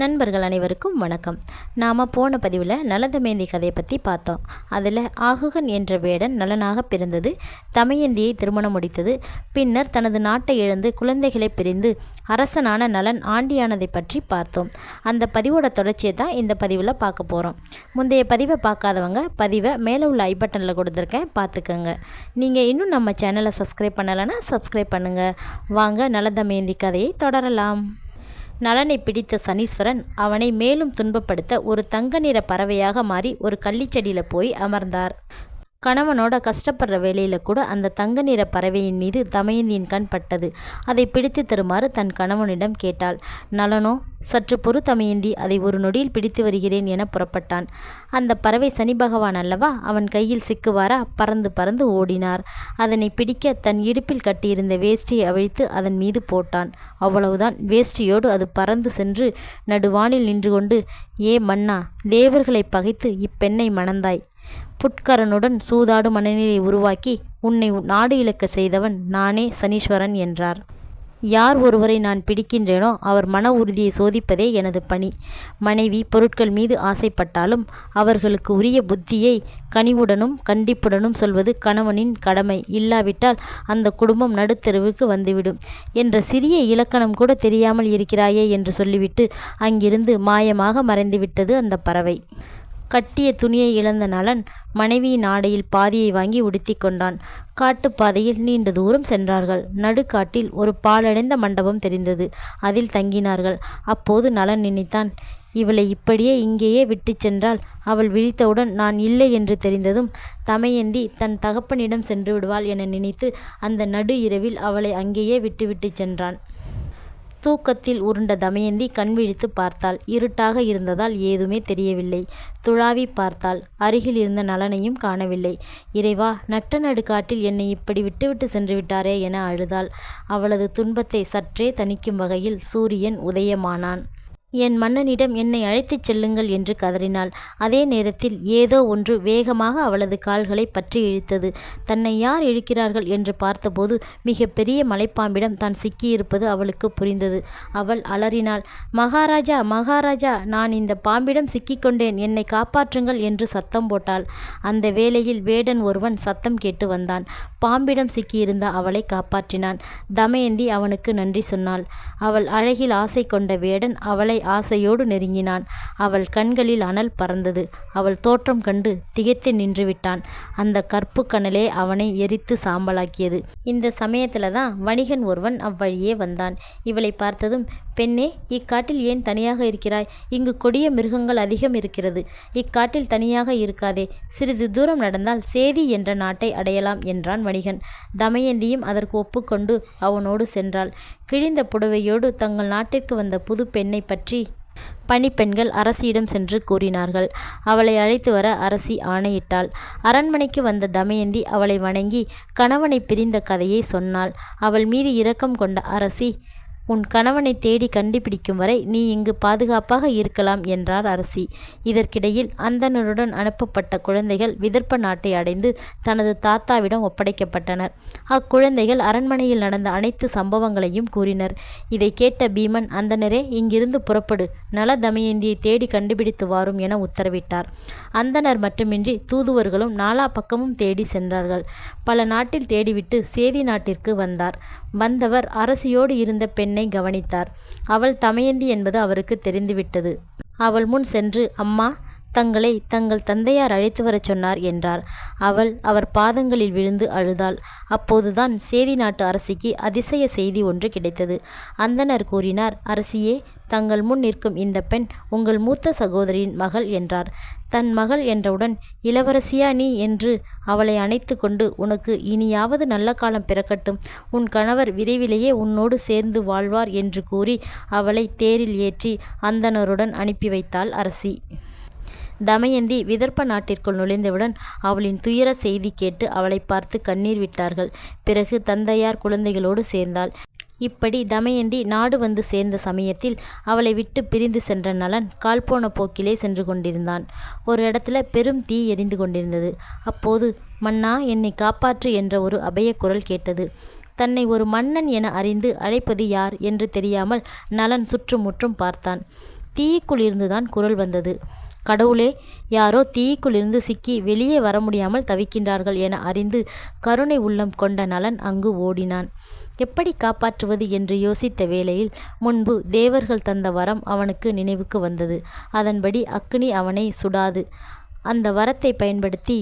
நண்பர்கள் அனைவருக்கும் வணக்கம். நாம் போன பதிவில் நலதமேந்தி கதையை பற்றி பார்த்தோம். அதில் ஆகுகன் என்ற வேடன் நலனாக பிறந்தது தமயந்தியை திருமணம் முடித்தது பின்னர் தனது நாட்டை இழந்து குழந்தைகளை பிரிந்து அரசனான நலன் ஆண்டியானதை பற்றி பார்த்தோம். அந்த பதிவோட தொடர்ச்சியை தான் இந்த பதிவில் பார்க்க போகிறோம் முந்தைய பதிவை பார்க்காதவங்க பதிவை மேலே உள்ள ஐ பட்டனில் கொடுத்துருக்கேன் பார்த்துக்கோங்க. நீங்கள் இன்னும் நம்ம சேனலை சப்ஸ்கிரைப் பண்ணலைன்னா சப்ஸ்கிரைப் பண்ணுங்கள் வாங்க நலதமேந்தி கதையை தொடரலாம். நலனை பிடித்த சனீஸ்வரன் அவனை மேலும் துன்பப்படுத்த ஒரு தங்க நிற பறவையாக மாறி ஒரு கள்ளிச்செடியில் போய் அமர்ந்தார். கணவனோட கஷ்டப்படுற வேலையில் கூட அந்த தங்க நிற பறவையின் மீது தமயந்தியின் கண் பட்டது. அதை பிடித்து தருமாறு தன் கணவனிடம் கேட்டாள். நலனோ சற்று பொறு தமயந்தி அதை ஒரு நொடியில் பிடித்து வருகிறேன் என புறப்பட்டான். அந்த பறவை சனி பகவான் அல்லவா அவன் கையில் சிக்குவாரா? பறந்து பறந்து ஓடினார். அதனை பிடிக்க தன் இடுப்பில் கட்டியிருந்த வேஷ்டியை அவிழ்த்து அதன் மீது போட்டான். அவ்வளவுதான். வேஷ்டியோடு அது பறந்து சென்று நடுவானில் நின்று கொண்டு ஏ மன்னா தேவர்களை பகைத்து இப்பெண்ணை மணந்தாய். புட்கரனுடன் சூதாடும் மனநிலை உருவாக்கி உன்னை நாடு இழக்க செய்தவன் நானே சனீஸ்வரன் என்றார். யார் ஒருவரை நான் பிடிக்கின்றேனோ அவர் மன உறுதியை சோதிப்பதே எனது பணி. மனைவி பொருட்கள் மீது ஆசைப்பட்டாலும் அவர்களுக்கு உரிய புத்தியை கனிவுடனும் கண்டிப்புடனும் சொல்வது கணவனின் கடமை. இல்லாவிட்டால் அந்த குடும்பம் நடுத்தெருவுக்கு வந்துவிடும் என்ற சிறிய இலக்கணம் கூட தெரியாமல் இருக்கிறாயே என்று சொல்லிவிட்டு அங்கிருந்து மாயமாக மறைந்துவிட்டது அந்த பறவை. கட்டிய துணியை இழந்த நலன் மனைவியின் ஆடையில் பாதியை வாங்கி உடுத்தி கொண்டான். காட்டுப்பாதையில் நீண்ட தூரம் சென்றார்கள். நடுக்காட்டில் ஒரு பாலடைந்த மண்டபம் தெரிந்தது. அதில் தங்கினார்கள். அப்போது நலன் நினைத்தான் இவளை இப்படியே இங்கேயே விட்டு சென்றால் அவள் விழித்தவுடன் நான் இல்லை என்று தெரிந்ததும் தமையந்தி தன் தகப்பனிடம் சென்று விடுவாள் என நினைத்து அந்த நடு இரவில் அவளை அங்கேயே விட்டுவிட்டு சென்றான். தூக்கத்தில் உருண்ட தமயந்தி கண் விழித்து பார்த்தாள். இருட்டாக இருந்ததால் ஏதுமே தெரியவில்லை. துழாவி பார்த்தாள். அருகில் இருந்த நலனையும் காணவில்லை. இறைவா நட்ட நடுக்காட்டில் என்னை இப்படி விட்டுவிட்டு சென்று விட்டாரே என அழுதாள். அவளது துன்பத்தை சற்றே தணிக்கும் வகையில் சூரியன் உதயமானான். என் மன்னனிடம் என்னை அழைத்துச் செல்லுங்கள் என்று கதறினாள். அதே நேரத்தில் ஏதோ ஒன்று வேகமாக அவளது கால்களை பற்றி இழுத்தது. தன்னை யார் இழுக்கிறார்கள்? என்று பார்த்தபோது மிக பெரிய மலைப்பாம்பிடம் தான் சிக்கியிருப்பது அவளுக்கு புரிந்தது. அவள் அலறினாள். மகாராஜா மகாராஜா நான் இந்த பாம்பிடம் சிக்கிக்கொண்டேன். என்னை காப்பாற்றுங்கள் என்று சத்தம் போட்டாள். அந்த வேளையில் வேடன் ஒருவன் சத்தம் கேட்டு வந்தான். பாம்பிடம் சிக்கியிருந்த அவளை காப்பாற்றினான். தமயந்தி அவனுக்கு நன்றி சொன்னாள். அவள் அழகில் ஆசை கொண்ட வேடன் அவளை ஆசையோடு நெருங்கினான். அவள் கண்களில் அனல் பறந்தது. அவள் தோற்றம் கண்டு திகைத்து நின்றுவிட்டான். அந்த கற்பு கனலே அவனை எரித்து சாம்பலாக்கியது. இந்த சமயத்தில் தான் வணிகன் ஒருவன் அவ்வழியே வந்தான். இவளை பார்த்ததும் பெண்ணே இக்காட்டில் ஏன் தனியாக இருக்கிறாய்? இங்கு கொடிய மிருகங்கள் அதிகம் இருக்கிறது. இக்காட்டில் தனியாக இருக்காதே. சிறிது தூரம் நடந்தால் சேதி என்ற நாட்டை அடையலாம் என்றான் வணிகன். தமயந்தியும் அதற்கு ஒப்புக்கொண்டு அவனோடு சென்றாள். கிழிந்த புடவையோடு தங்கள் நாட்டிற்கு வந்த புது பெண்ணை பற்றி பணிப்பெண்கள் அரசியிடம் சென்று கூறினார்கள். அவளை அழைத்து வர அரசி ஆணையிட்டாள். அரண்மனைக்கு வந்த தமயந்தி அவளை வணங்கி கணவனை பிரிந்த கதையை சொன்னாள். அவள் மீது இரக்கம் கொண்ட அரசி உன் கணவனை தேடி கண்டுபிடிக்கும் வரை நீ இங்கு பாதுகாப்பாக இருக்கலாம் என்றார் அரசி. இதற்கிடையில் அந்தனருடன் அனுப்பப்பட்ட குழந்தைகள் விதர்ப்ப நாட்டை அடைந்து தனது தாத்தாவிடம் ஒப்படைக்கப்பட்டனர். அக்குழந்தைகள் அரண்மனையில் நடந்த அனைத்து சம்பவங்களையும் கூறினர். இதை கேட்ட பீமன் அந்தனரே இங்கிருந்து புறப்படு. நல தமயந்தியை தேடி கண்டுபிடித்து வாரும் என உத்தரவிட்டார். அந்தனர் மட்டுமின்றி தூதுவர்களும் நாலா பக்கமும் தேடி சென்றார்கள். பல நாட்டில் தேடிவிட்டு சேதி நாட்டிற்கு வந்தார். வந்தவர் அரசியோடு இருந்த பெண்ணை கவனித்தார். அவள் தமயந்தி என்பது அவருக்கு தெரிந்துவிட்டது. அவள் முன் சென்று அம்மா தங்களை தங்கள் தந்தையார் அழைத்து வரச் சொன்னார் என்றார். அவள் அவர் பாதங்களில் விழுந்து அழுதாள். அப்போதுதான் சேதி நாட்டு அரசிக்கு அதிசய செய்தி ஒன்று கிடைத்தது. அந்தனர் கூறினார் அரசியே தங்கள் முன் நிற்கும் இந்த பெண் உங்கள் மூத்த சகோதரியின் மகள் என்றார். தன் மகள் என்றவுடன் இளவரசியா நீ என்று அவளை அணைத்து கொண்டு உனக்கு இனியாவது நல்ல காலம் பிறக்கட்டும். உன் கணவர் விரைவிலேயே உன்னோடு சேர்ந்து வாழ்வார் என்று கூறி அவளை தேரில் ஏற்றி அந்தனருடன் அனுப்பி வைத்தாள் அரசி. தமயந்தி விதர்ப்ப நாட்டிற்குள் நுழைந்தவுடன் அவளின் துயர செய்தி கேட்டு அவளை பார்த்து கண்ணீர் விட்டார்கள். பிறகு தந்தையார் குழந்தைகளோடு சேர்ந்தாள். இப்படி தமயந்தி நாடு வந்து சேர்ந்த சமயத்தில் அவளை விட்டு பிரிந்து சென்ற நலன் கால் போன போக்கிலே சென்று கொண்டிருந்தான். ஒரு இடத்துல பெரும் தீ எரிந்து கொண்டிருந்தது. அப்போது மன்னா என்னை காப்பாற்று என்ற ஒரு அபய குரல் கேட்டது. தன்னை ஒரு மன்னன் என அறிந்து அழைப்பது யார் என்று தெரியாமல் நலன் சுற்றுமுற்றும் பார்த்தான். தீக்குள் இருந்துதான் குரல் வந்தது. கடவுளே யாரோ தீக்குள்ளிருந்து சிக்கி வெளியே வர முடியாமல் தவிக்கின்றார்கள் என அறிந்து கருணை உள்ளம் கொண்ட நலன் அங்கு ஓடினான். எப்படி காப்பாற்றுவது என்று யோசித்த வேளையில் முன்பு தேவர்கள் தந்த வரம் அவனுக்கு நினைவுக்கு வந்தது. அதன்படி அக்னி அவனை சுடாது. அந்த வரத்தை பயன்படுத்தி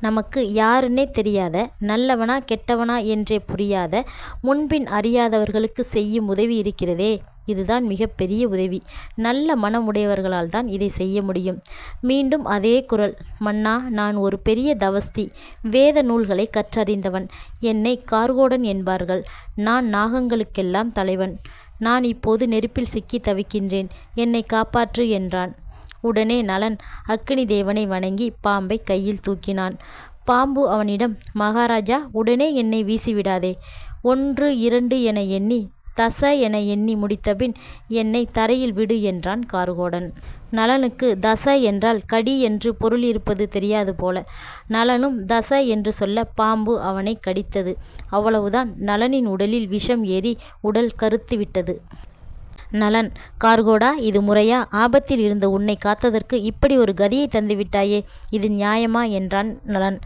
நமக்கு யாருன்னே தெரியாத நல்லவனா கெட்டவனா என்றே புரியாத முன்பின் அறியாதவர்களுக்கு செய்யும் உதவி இருக்கிறதே. இதுதான் மிகப்பெரிய உதவி. நல்ல மனமுடையவர்களால் தான் இதை செய்ய முடியும். மீண்டும் அதே குரல். மன்னா நான் ஒரு பெரிய தவஸ்தி வேத நூல்களை கற்றறிந்தவன். என்னை கார்கோடன் என்பார்கள். நான் நாகங்களுக்கெல்லாம் தலைவன். நான் இப்போது நெருப்பில் சிக்கி தவிக்கின்றேன். என்னை காப்பாற்று என்றான். உடனே நலன். அக்கினி தேவனை வணங்கி பாம்பை கையில் தூக்கினான். பாம்பு அவனிடம் மகாராஜா உடனே என்னை வீசிவிடாதே. ஒன்று இரண்டு என எண்ணி தச என எண்ணி முடித்தபின் என்னை தரையில் விடு என்றான் கார்கோடன். நலனுக்கு தச என்றால் கடி என்று பொருள் இருப்பது தெரியாது போல. நலனும் தச என்று சொல்ல பாம்பு அவனை கடித்தது. அவ்வளவுதான் நலனின் உடலில் விஷம் ஏறி உடல் கருத்து விட்டது நலன். கார்கோடா இது முறையா? ஆபத்தில் இருந்த உன்னை காத்ததற்கு இப்படி ஒரு கதியை தந்துவிட்டாயே? இது நியாயமா? என்றான் நலன்.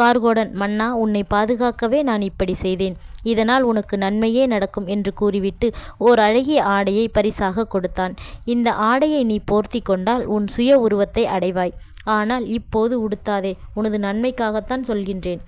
கார்கோடன் மன்னா உன்னை பாதுகாக்கவே நான் இப்படி செய்தேன். இதனால் உனக்கு நன்மையே நடக்கும் என்று கூறிவிட்டு ஓர் அழகிய ஆடையை பரிசாக கொடுத்தான். இந்த ஆடையை நீ போர்த்தி கொண்டால் உன் சுய உருவத்தை அடைவாய். ஆனால் இப்போது உடுத்தாதே உனது நன்மைக்காகத்தான் சொல்கின்றேன்.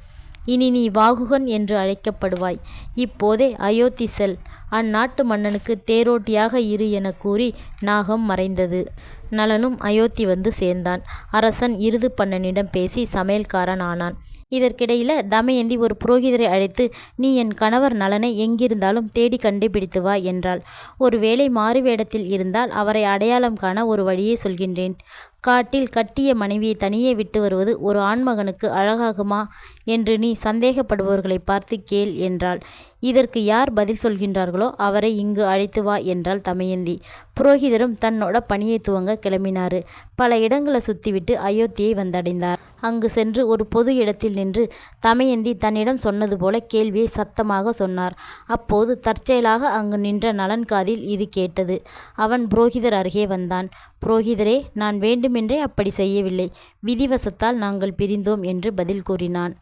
இனி நீ வாகுகன் என்று அழைக்கப்படுவாய். இப்போதே அயோத்தி செல் அந்நாட்டு மன்னனுக்கு தேரோட்டியாக இரு என கூறி நாகம் மறைந்தது. நலனும் அயோத்தி வந்து சேர்ந்தான். அரசன் இருது பண்ணனிடம் பேசி சமையல்காரன் ஆனான். இதற்கிடையில தமயந்தி ஒரு புரோகிதரை அழைத்து நீ என் கணவர் நலனை எங்கிருந்தாலும் தேடி கண்டுபிடித்து வா என்றாள். ஒருவேளை மாறுவேடத்தில் இருந்தால் அவரை அடையாளம் காண ஒரு வழியை சொல்கின்றேன். காட்டில் கட்டிய மனைவியை தனியே விட்டு வருவது ஒரு ஆண்மகனுக்கு அழகாகுமா? என்று நீ சந்தேகப்படுபவர்களை பார்த்து கேள் என்றாள். இதற்கு யார் பதில் சொல்கின்றார்களோ அவரை இங்கு அழைத்து வா என்றாள் தமயந்தி. புரோகிதரும் தன்னோட பணியை துவங்க கிளம்பினார். பல இடங்களை சுத்திவிட்டு அயோத்தியை வந்தடைந்தார். அங்கு சென்று ஒரு பொது இடத்தில் நின்று தமயந்தி தன்னிடம் சொன்னது போல கேள்வியை சத்தமாக சொன்னார். அப்போது தற்செயலாக அங்கு நின்ற நலன் காதில் இது கேட்டது. அவன் புரோகிதர் அருகே வந்தான். புரோகிதரே நான் வேண்டுமென்றே அப்படி செய்யவில்லை. விதிவசத்தால் நாங்கள் பிரிந்தோம் என்று பதில் கூறினான்.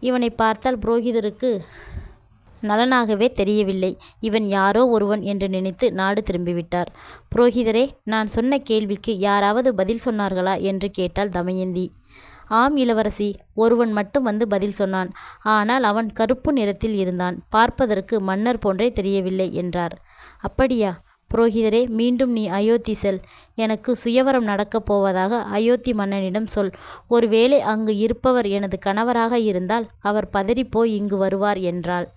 இவனை பார்த்தால் புரோகிதருக்கு நலனாகவே தெரியவில்லை. இவன் யாரோ ஒருவன் என்று நினைத்து நாடு திரும்பிவிட்டார். புரோகிதரே நான் சொன்ன கேள்விக்கு யாராவது பதில் சொன்னார்களா? என்று கேட்டாள் தமயந்தி. ஆம் இளவரசி ஒருவன் மட்டும் வந்து பதில் சொன்னான். ஆனால் அவன் கருப்பு நிறத்தில் இருந்தான். பார்ப்பதற்கு மன்னர் போன்றே தெரியவில்லை என்றார். அப்படியா? புரோகிதரே மீண்டும் நீ அயோத்தி செல். எனக்கு சுயவரம் நடக்கப் போவதாக அயோத்தி மன்னனிடம் சொல். ஒருவேளை அங்கு இருப்பவர் எனது கணவராக இருந்தால் அவர் பதறிப்போய் இங்கு வருவார் என்றாள்.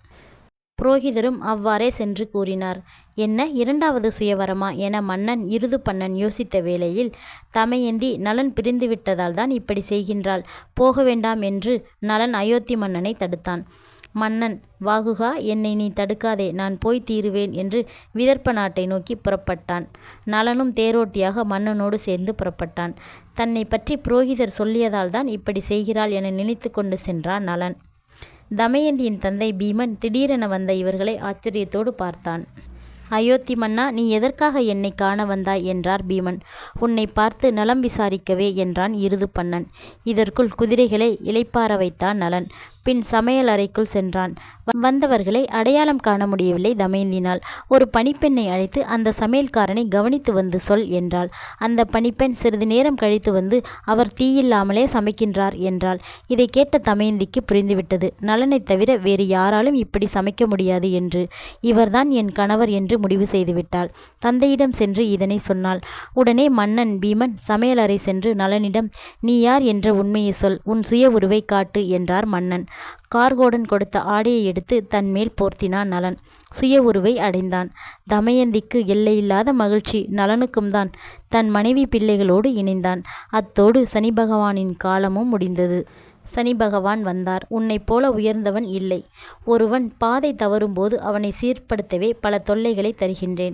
புரோகிதரும் அவ்வாறே சென்று கூறினார் என்ன இரண்டாவது சுயவரமா? என மன்னன் இருது பண்ணன் யோசித்த வேளையில் தமையந்தி நலன் பிரிந்துவிட்டதால் தான் இப்படி செய்கின்றாள். போக வேண்டாம் என்று நலன் அயோத்தி மன்னனை தடுத்தான். மன்னன் வாகுகா என்னை நீ தடுக்காதே நான் போய் தீருவேன் என்று விதர்ப்ப நாட்டை நோக்கி புறப்பட்டான். நலனும் தேரோட்டியாக மன்னனோடு சேர்ந்து புறப்பட்டான். தன்னை பற்றி புரோகிதர் சொல்லியதால் தான் இப்படி செய்கிறாள் என நினைத்து கொண்டு சென்றான் நலன். தமயந்தியின் தந்தை பீமன் திடீரென வந்த இவர்களை ஆச்சரியத்தோடு பார்த்தான். அயோத்தி மன்னா நீ எதற்காக என்னை காண வந்தாய்? என்றார் பீமன். உன்னை பார்த்து நலம் விசாரிக்கவே என்றான் இருது பண்ணன். இதற்குள் குதிரைகளை இளைப்பார வைத்தான் நலன். பின் சமையல் அறைக்குள் சென்றான். வந்தவர்களை அடையாளம் காண முடியவில்லை தமயந்தினால். ஒரு பணிப்பெண்ணை அழைத்து அந்த சமையல்காரனை கவனித்து வந்து சொல் என்றாள். அந்த பணிப்பெண் சிறிது நேரம் கழித்து வந்து அவர் தீயில்லாமலே சமைக்கின்றார் என்றாள். இதை கேட்ட தமயந்திக்கு புரிந்துவிட்டது. நலனை தவிர வேறு யாராலும் இப்படி சமைக்க முடியாது என்று. இவர்தான் என் கணவர் என்று முடிவு செய்துவிட்டாள். தந்தையிடம் சென்று இதனை சொன்னாள். உடனே மன்னன் பீமன் சமையலறை சென்று நலனிடம் நீ யார் என்ற உண்மையை சொல். உன் சுய உருவை காட்டு என்றார் மன்னன். கார்கோடன் கொடுத்த ஆடையை எடுத்து தன் மேல் போர்த்தினான் நலன். சுய உருவை அடைந்தான். தமயந்திக்கு எல்லையில்லாத மகிழ்ச்சி நலனுக்கும் தான் தன் மனைவி பிள்ளைகளோடு இணைந்தான். அத்தோடு சனி பகவானின் காலமும் முடிந்தது. சனி பகவான் வந்தார். உன்னைப் போல உயர்ந்தவன் இல்லை. ஒருவன் பாதை தவறும்போது அவனை சீர்படுத்தவே பல தொல்லைகளை தருகின்றேன்.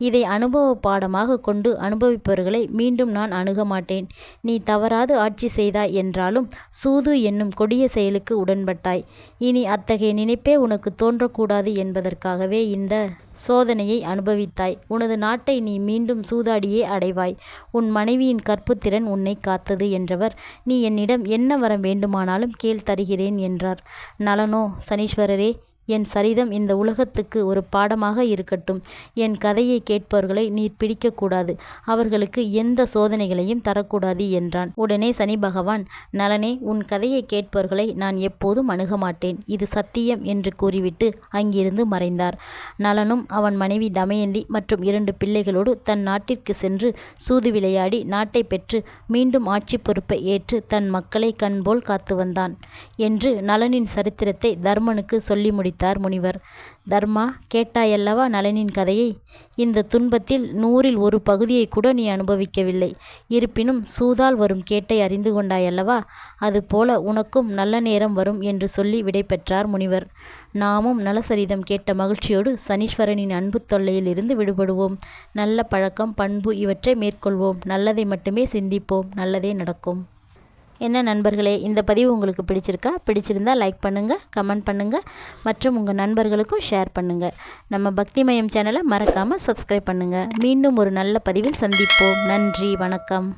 இதை அனுபவ பாடமாக கொண்டு அனுபவிப்பவர்களை மீண்டும் நான் அணுக மாட்டேன். நீ தவறாது ஆட்சி செய்தாய் என்றாலும் சூது என்னும் கொடிய செயலுக்கு உடன்பட்டாய். இனி அத்தகைய நினைப்பே உனக்கு தோன்றக்கூடாது என்பதற்காகவே இந்த சோதனையை அனுபவித்தாய். உனது நாட்டை நீ மீண்டும் சூதாடியே அடைவாய். உன் மனைவியின் கற்புத்திறன் உன்னை காத்தது என்றவர் நீ என்னிடம் என்ன வர வேண்டுமானாலும் கேள் தருகிறேன் என்றார். நலனோ சனீஸ்வரரே என் சரிதம் இந்த உலகத்துக்கு ஒரு பாடமாக இருக்கட்டும். என் கதையை கேட்பவர்களை நீர் பிடிக்கக்கூடாது. அவர்களுக்கு எந்த சோதனைகளையும் தரக்கூடாது என்றான். உடனே சனி பகவான் நலனே உன் கதையை கேட்பவர்களை நான் எப்போதும் அணுக மாட்டேன். இது சத்தியம் என்று கூறிவிட்டு அங்கிருந்து மறைந்தார். நலனும் அவன் மனைவி தமயந்தி மற்றும் இரண்டு பிள்ளைகளோடு தன் நாட்டிற்கு சென்று சூது விளையாடி நாட்டை பெற்று மீண்டும் ஆட்சி பொறுப்பை ஏற்று தன் மக்களை கண்போல் காத்து வந்தான். என்று நலனின் சரித்திரத்தை தர்மனுக்கு சொல்லி முடித்தார். சிரித்தார் முனிவர். தர்மா கேட்டாயல்லவா நலனின் கதையை? இந்த துன்பத்தில் நூறில் ஒரு பகுதியை கூட நீ அனுபவிக்கவில்லை. இருப்பினும் சூதால் வரும் கேட்டை அறிந்து கொண்டாயல்லவா அதுபோல உனக்கும் நல்ல நேரம் வரும் என்று சொல்லி விடைபெற்றார் முனிவர். நாமும் நலசரிதம் கேட்ட மகிழ்ச்சியோடு சனீஸ்வரனின் அன்பு தொல்லையிலிருந்து விடுபடுவோம். நல்ல பழக்கம் பண்பு இவற்றை மேற்கொள்வோம். நல்லதை மட்டுமே சிந்திப்போம். நல்லதே நடக்கும். என்ன நண்பர்களே இந்த பதிவு உங்களுக்கு பிடிச்சிருக்கா? பிடிச்சிருந்தா லைக் பண்ணுங்கள் கமெண்ட் பண்ணுங்கள் மற்றும் உங்கள் நண்பர்களுக்கும் ஷேர் பண்ணுங்கள் நம்ம பக்திமயம் சேனலை மறக்காமல் சப்ஸ்கிரைப் பண்ணுங்கள் மீண்டும் ஒரு நல்ல பதிவில் சந்திப்போம். நன்றி வணக்கம்.